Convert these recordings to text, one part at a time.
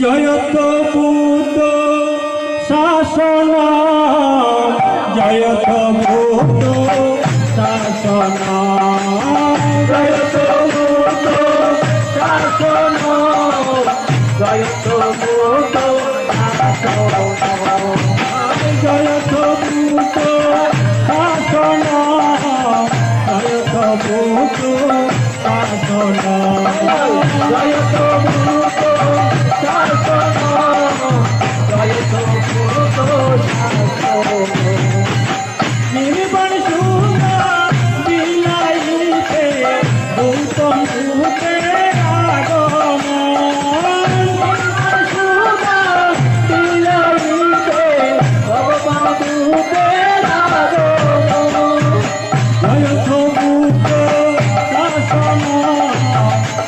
জয়ত ভূত শাসন জয়ত ভূত শাসন জয়ত ভূত শাসন জয়ত ভূত শাসন জয়ত ভূত শাসন জয়ত ভূত শাসন।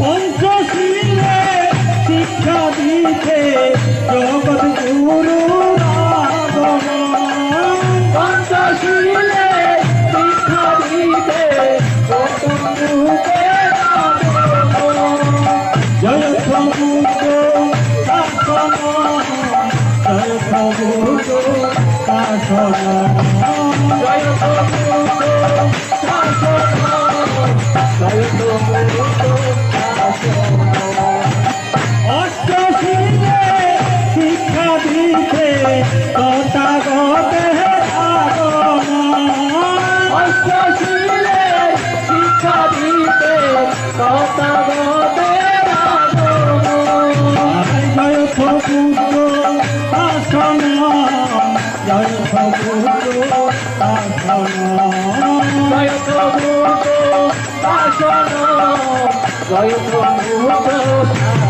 পঞ্চশীলে শিক্ষা দিতে জগৎ গুরু পঞ্চশীলে সবুজ শাসন জয় সবুজ শাসন জয় সবুজ অষ্টশীলে শিক্ষা দিতে তথাগতে অষ্টশীলে শিক্ষা দিতে তথাগতে जय झूलेलाल जय म